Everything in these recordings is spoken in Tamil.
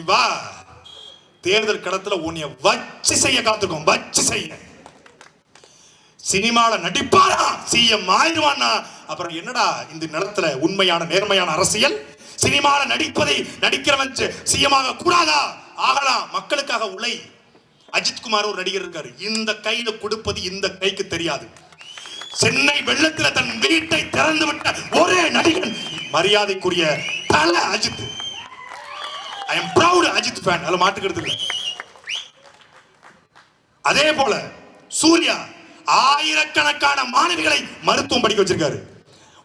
வா. தேர்தல் கடத்துல உன்னைய வச்சு செய்ய காத்துக்கும் வச்சு செய்ய. சினிமால நடிப்பாரா? சிஎம் ஆயிடுவானா? அப்புறம் என்னடா இந்த நிலத்துல உண்மையான நேர்மையான அரசியல்? சினிமாவில் நடிப்பதை நடிக்கிறவன் சிஎம் ஆக கூடாதா? ஆகலாம் மக்களுக்காக உழை அஜித் குமார் ஒரு நடிகர் இருக்காரு. இந்த கையில கொடுப்பது இந்த கைக்கு தெரியாது. சென்னை வெள்ளத்துல தன் வீட்டை திறந்து விட்ட ஒரே நடிகன் மரியாதைக்குரிய தல Ajith. I am proud Ajith fan அதில் மாட்டுக்கிறது இல்லை அதே போல சூர்யா ஆயிரக்கணக்கான மாணவிகளை மருத்துவம் படிக்க வச்சிருக்காரு.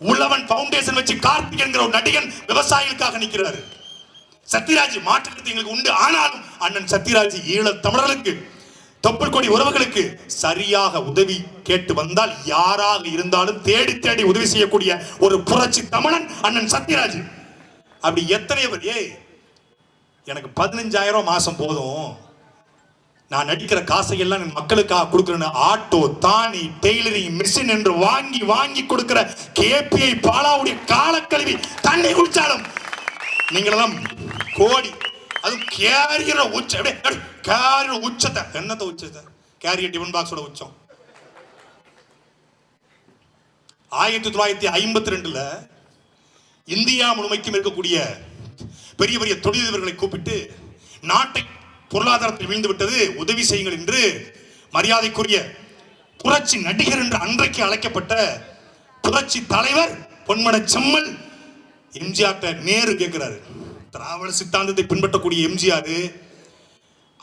உள்ளவன் ஃபவுண்டேஷன் வச்சு கார்த்திக் என்கிற ஒரு நடிகன் விவசாயிகளுக்காக நிற்கிறாரு சத்யராஜ் மாற்றுக்கிறது எங்களுக்கு உண்டு. ஆனாலும் அண்ணன் சத்யராஜ் ஈழ தமிழர்களுக்கு தொப்புள் கொடி உறவுகளுக்கு சரியாக உதவி கேட்டு வந்தால் யாராக இருந்தாலும் தேடி தேடி உதவி செய்யக்கூடிய ஒரு புரட்சி தமிழன் அண்ணன் சத்யராஜ். அப்படி எத்தனை பேர் ஏய் எனக்கு பதினஞ்சாயிரம் மாசம் போதும். நான் நடிக்கிற காசை எல்லாம் என் மக்களுக்காக கொடுக்குறேன்னு ஆட்டோ தானி டெய்லரிங் மிஷின் என்று வாங்கி வாங்கி கொடுக்கிற கேபிஐ பாலாவுடைய காலக்கழுவி தண்ணி குடிச்சாலும் நீங்களெல்லாம் கோடி. அதுவும் கேரியர் உச்ச கேரியர் உச்சத்தை என்னத்த உச்சத்தை? கேரியர் டிஃபன் பாக்ஸோட உச்சம். ஆயிரத்தி தொள்ளாயிரத்தி ஐம்பத்தி ரெண்டுல இந்தியா முழுமைக்கும் இருக்கக்கூடிய பெரிய பெரிய தொழிலதிபர்களை கூப்பிட்டு நாட்டை பொருளாதாரத்தில் வீழ்ந்து விட்டது உதவி செய்யுங்கள் என்று மரியாதைக்குரிய புரட்சி நடிகர் என்று அன்றைக்கு அழைக்கப்பட்ட புரட்சி தலைவர் பொன்மன செம்மல் எம்ஜிஆர் நேரு கேட்கிறாரு. திராவிட சித்தாந்தத்தை பின்பற்றக்கூடிய எம்ஜிஆர்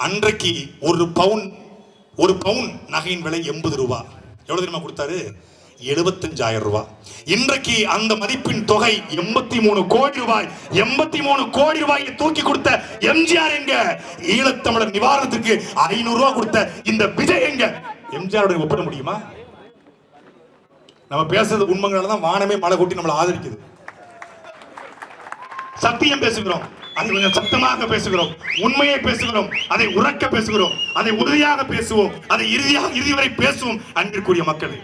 அன்றைக்கு ஒரு பவுன் ஒரு பவுன் நகையின் விலை எண்பது ரூபாய் எவ்வளவு தெரியுமா கொடுத்தாரு? எழுபத்தஞ்சாயிரம் ரூபாய் இன்றைக்கு அந்த மதிப்பின் தொகை எண்பத்தி மூணு கோடி ரூபாய். எண்பத்தி மூணு கோடி ரூபாயை தூக்கி கொடுத்த எம்ஜிஆர் எங்க? ஈழத்தமிழர் நிவாரணத்துக்கு ஐநூறு ரூபாய் கொடுத்த இந்த விஜய் எங்க? எம்ஜிஆரோட ஒப்பிட முடியுமா? நம்ம பேசுறது உண்மைகளால தான் வானமே மழை கொட்டி நம்மளை ஆதரிக்குது. சத்தியம் பேசுகிறோம். அதை கொஞ்சம் சத்தமாக பேசுகிறோம். உண்மையை பேசுகிறோம். அதை உறக்க பேசுகிறோம். அதை உறுதியாக பேசுவோம். அதை இறுதியாக இறுதி வரை பேசுவோம். அன்பிற்குரிய மக்களே.